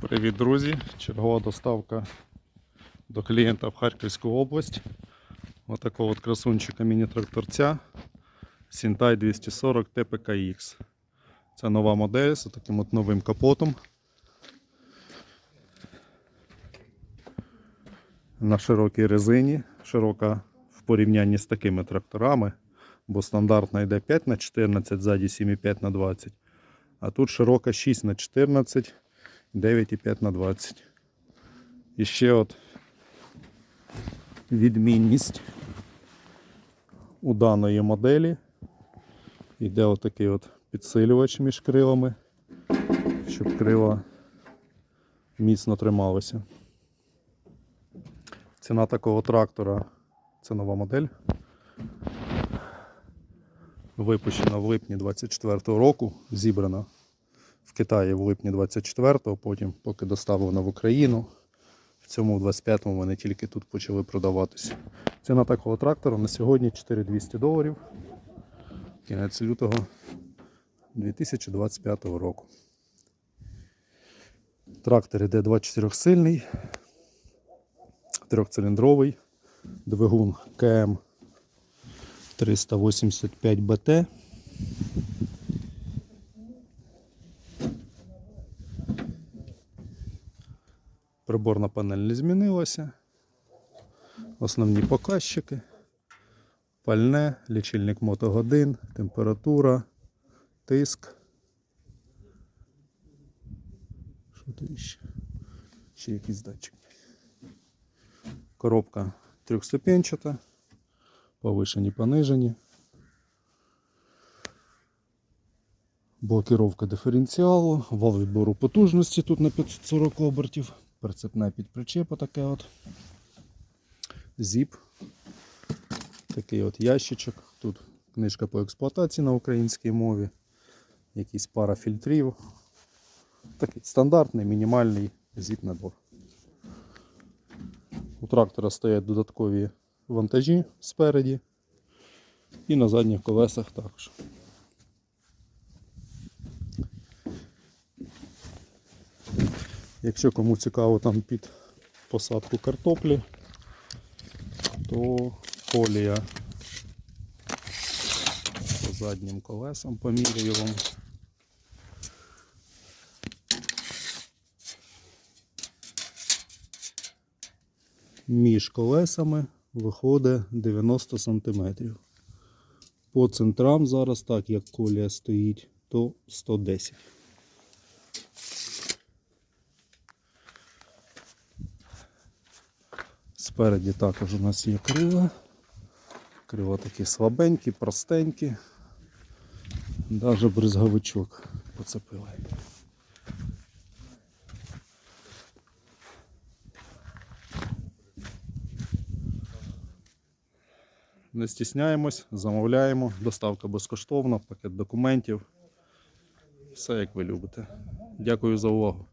Привіт, друзі! Чергова доставка до клієнта в Харківську область. Отакого от красунчика міні-тракторця Сінтай 240 TPKX. Це нова модель з таким от новим капотом. На широкій резині. Широка в порівнянні з такими тракторами, бо стандартна йде 5 на 14 ззаді 7,5 на 20 а тут широка 6 на 14 9,5 на 20. І ще от відмінність у даної моделі. Йде отакий от підсилювач між крилами, щоб крила міцно трималися. Ціна такого трактора це нова модель. Випущена в липні 24-го року, зібрана в Китаї в липні 24-го, потім поки доставлена в Україну. В цьому в 25-му вони тільки тут почали продаватися. Ціна такого трактора на сьогодні 4200 доларів. Кінець лютого 2025 року. Трактор іде 24 сильний, трьохциліндровий, двигун КМ 385 БТ. Приборна панель не змінилася. Основні показчики. Пальне, лічильник мотогодин, температура, тиск. Що тут ще? Ще якийсь датчик. Коробка трьохступенчата, повишені, понижені. Блокировка диференціалу, вал відбору потужності тут на 540 обертів, прицепна підпричепа така от. Зіп. Такий от ящичок. Тут книжка по експлуатації на українській мові. Якісь пара фільтрів. Такий стандартний мінімальний зіп набор. У трактора стоять додаткові вантажі спереді і на задніх колесах також. Якщо кому цікаво там під посадку картоплі, то фолія по заднім колесам поміряю вам. Між колесами виходить 90 см. По центрам зараз, так як колія стоїть, то 110 Спереді також у нас є крила. Крила такі слабенькі, простенькі. Даже бризговичок поцепили. Не стісняємось, замовляємо, доставка безкоштовна, пакет документів. Все як ви любите. Дякую за увагу.